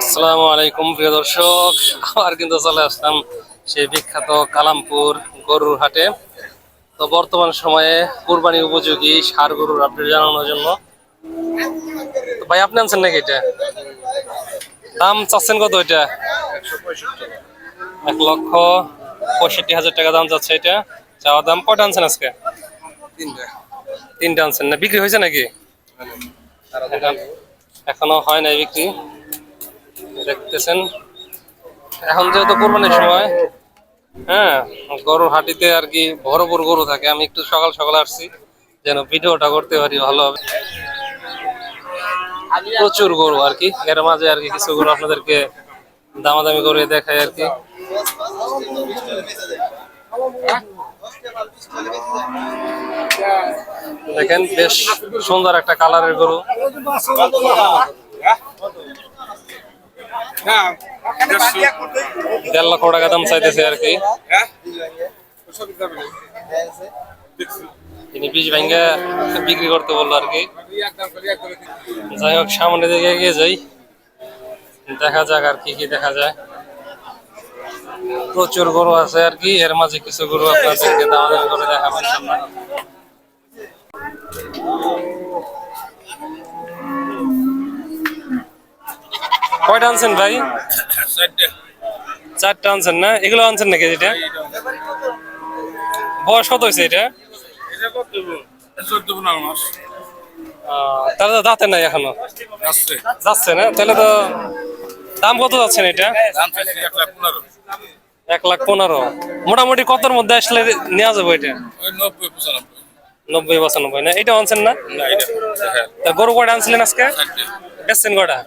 আসসালামু আলাইকুম প্রিয় দর্শক। আবার কিন্তু চলে আসলাম সেই বিখ্যাত কালামপুর গরুর হাটে। তো বর্তমান সময়ে কুরবানি উপযোগী সার গরুর আপডেট জানানোর জন্য। ভাই আপনি আনছেন নাকি এটা? দাম চাচ্ছেন কত এটা? এক লক্ষ পঁয়ষট্টি হাজার টাকা দাম যাচ্ছে এটা। চাওয়া দাম কয়টা আনছেন আজকে? তিনটা। আনছেন না? বিক্রি হয়েছে নাকি? এখনও হয় নাই বিক্রি। দেখতেছেন। এখন যেহেতু কোরবানির সময় হ্যাঁ গরুর হাটিতে আর কি ভরপুর গরু থাকে। আমি একটু সকাল সকাল আসছি, যেন ভিডিওটা করতে পারি, ভালো হবে। প্রচুর গরু আর কি। এর মাঝে আর কি কিছু গরু আপনাদেরকে দামাদামি করে দেখায় আর কি। দেখেন, বেশ সুন্দর একটা কালারের গরু। দেড় লক্ষ টাকা দাম চাইতেছে আর কি। তিনি বিষ ভাঙ্গা বিক্রি করতে বলল আর কি যাই হোক সামনে দিকে এগিয়ে যাই দেখা যাক আর কি কি দেখা যায় প্রচুর গরু আছে আর কি এর মাঝে কিছু গরু আপনাদেরকে দামাদামি করে দেখাবেন সামনে কয়টা আনছেন ভাই? চারটা আনছেন না? এগুলো আনছেন নাকি এটা বয়স কত হয়েছে এটা? তাহলে তো দাঁতে নাই এখনও। যাচ্ছে না? তাহলে তো দাম কত যাচ্ছে না এটা? এক লাখ পনেরো। মোটামুটি কতর মধ্যে আসলে নেওয়া যাবে এটা? নব্বই পঁচানব্বই। না? এটা আনছেন না? গরু কয়টা আনছিলেন আজকে? বেচছেন কয়টা?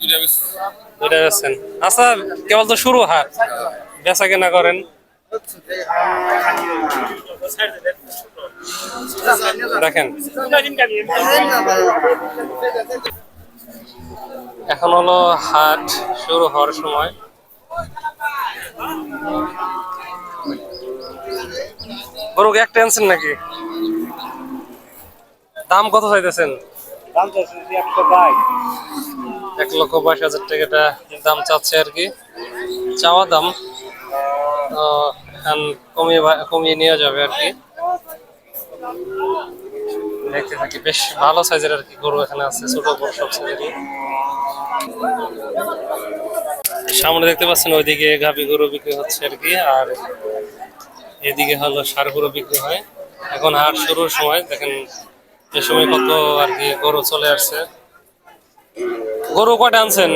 দুইটা বেচছেন। আচ্ছা কেবল তো শুরু হাট বেচা কেনা করেন। দেখেন এখন হলো হাট শুরু হওয়ার সময়। কি একটা আনছেন নাকি? দাম কত চাইতেছেন? এক লক্ষ বাইশ হাজার টাকাটা দাম চাচ্ছে আর কি। চাওয়া দাম কমিয়ে কমিয়ে নেওয়া যাবে আর কি। দেখতে থাকি, বেশ ভালো সাইজের আর কি গরু এখানে আছে, ছোট বড় সব সাইজেরই। সামনে দেখতে পাচ্ছেন, ওইদিকে গাভি গরু বিক্রি হচ্ছে আর কি, আর এদিকে হলো সার গরু বিক্রি হয়। এখন হাট শুরুর সময়, দেখেন এ সময় কত আর কি গরু চলে আসছে। গরু কটা আনছেন?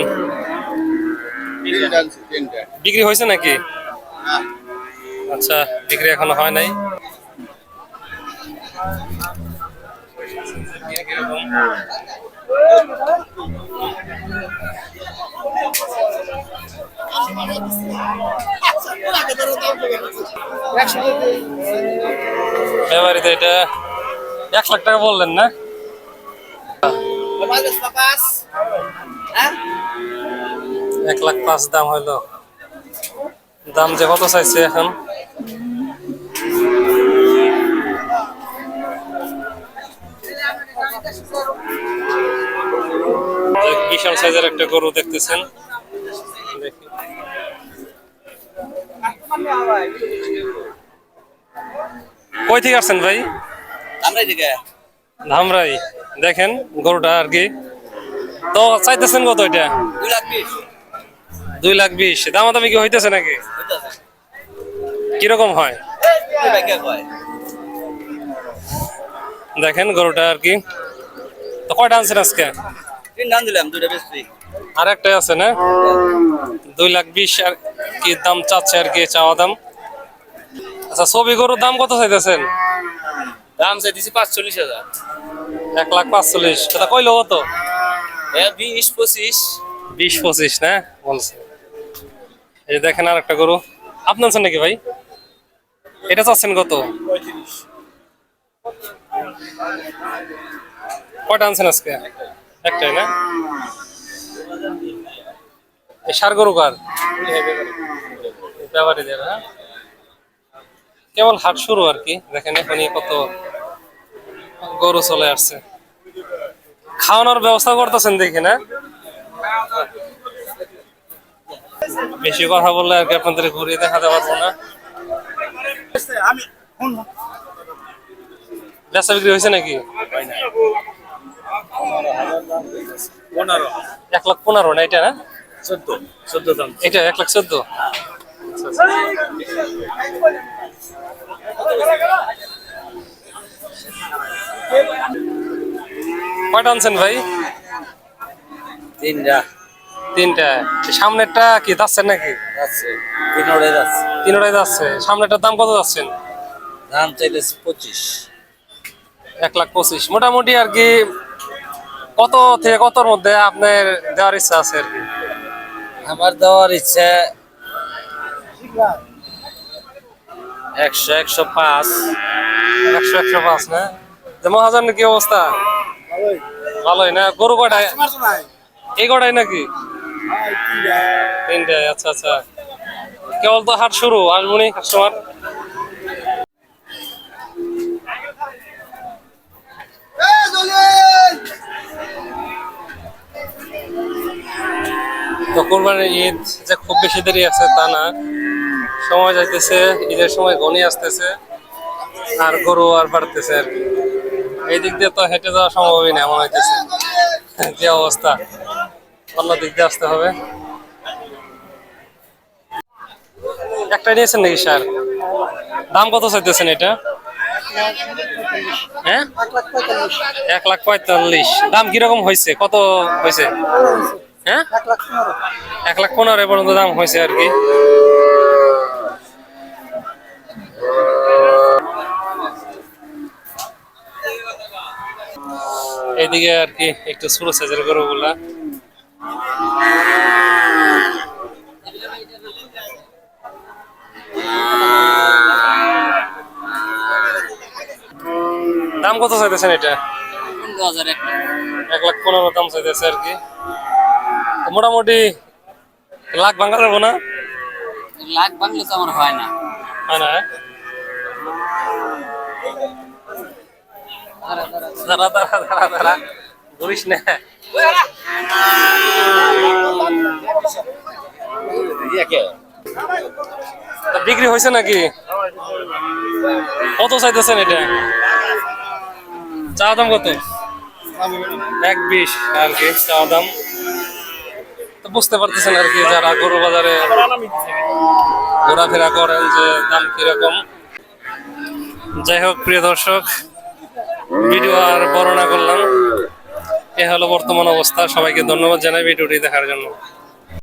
বিক্রি হয়েছে নাকি? আচ্ছা বিক্রি এখনও হয় নাই। এবারে এটা এক লাখ টাকা বললেন না? এক লাখ পাঁচ দাম হইল। দাম যে কত চাইছে এখন? বিশাল সাইজের একটা গরু দেখতেছেন। দেখি। কই থেকে আসছেন ভাই? ধামরাই। দেখেন গরুটা আর কি। তো চাইতেছেন কত এটা? দুই লাখ বিশ। দুই লাখ বিশ। দামাদামি কি হইতেছে নাকি? কীরকম হয়? দেখেন গরুটা আর কি। তো কয়টা আনছেন আজকে? আর একটাই আছে না? দুই লাখ বিশ আর কি দাম চাচ্ছে আর কি চাওয়া দাম। আচ্ছা ছবি গরুর দাম কত চাইতেছেন? দাম চাইতেছি পাঁচচল্লিশ হাজার। এক লাখ পাঁচচল্লিশ। কইলো কত? বিশ পঁচিশ। বিশ পঁচিশ না? বলছে। এই দেখেন আর একটা গরু আপনার নাকি ভাই? এটা চাচ্ছেন কত? কয়টা আনছেন আজকে? একটাই না? সার গরু কার? হ্যাঁ? কেবল হাট শুরু আর কি। দেখেন এখনই কত গরু চলে আসছে। খাওয়ানোর ব্যবস্থা করতেছেন দেখি না? বেশি কথা বললে আর কি আপনাদের ঘুরিয়ে দেখাতে পারব না। বেচা বিক্রি হয়েছে নাকি? এক লাখ পনেরো না এটা না? চোদ্দ। চোদ্দ দাম। এটা এক লাখ চোদ্দ? কয়টা আনছেন ভাই? তিনটা। তিনটা। সামনেরটা কি যাচ্ছেন নাকি? যাচ্ছে। তিন ওড়ে যাচ্ছে। তিনটাই যাচ্ছে। সামনেরটার দাম কত যাচ্ছেন? দাম চাইতেছে পঁচিশ। এক লাখ পঁচিশ। মোটামুটি আর কি কত থেকে কতর মধ্যে আপনার দেওয়ার ইচ্ছা আছে আর কি? আমার দেওয়ার ইচ্ছা একশো একশো পাঁচ। একশো একশো পাঁচ না? যে মহাজনের কি অবস্থা? ভালোই। না? গরু কটায় এই কটাই নাকি? আচ্ছা আচ্ছা। কেবল তো হাট শুরু কাস্টমার। ঈদ যে খুব বেশি দেরি আছে তা না। সময় যাইতেছে, ঈদের সময় ঘনিয়ে আসতেছে, আর গরু আর বাড়তেছে আর কি। এই দিক দিয়ে তো হেঁটে যাওয়া সম্ভবই না, মনে হইতেছে। যে অবস্থা। অন্য দিক আসতে হবে। একটা নিয়েছেন নাকি স্যার? দাম কত চাইতেছেন এটা? হ্যাঁ? এক লাখ পঁয়তাল্লিশ। দাম কীরকম হয়েছে? কত হয়েছে? হ্যাঁ? এক লাখ পনেরো পর্যন্ত দাম হয়েছে আর কি। এইদিকে আর কি একটু ছোট সাইজের গরুগুলা দাম কত চাইতেছেন এটা? এক লাখ। পনেরো দাম চাইতেছে আর কি। মোটামুটি লাখ ভাঙা যাব না? লাখ বাংলা তো আমার হয় না। হয় না দাঁড়া দাঁড়া। দাঁড়া দাঁড়া বলিস না। বিক্রি হয়েছে নাকি? কত চাইতেছেন এটা? চা দাম কত? এক বিশ আর কি চা দাম। তো বুঝতে পারতেছেন আর কি যারা গরু বাজারে ঘোরাফেরা করেন যে দাম কীরকম। যাই হোক প্রিয় দর্শক ভিডিও আর বর্ণনা করলাম। এ হলো বর্তমান অবস্থা। সবাইকে ধন্যবাদ জানাই ভিডিওটি দেখার জন্য।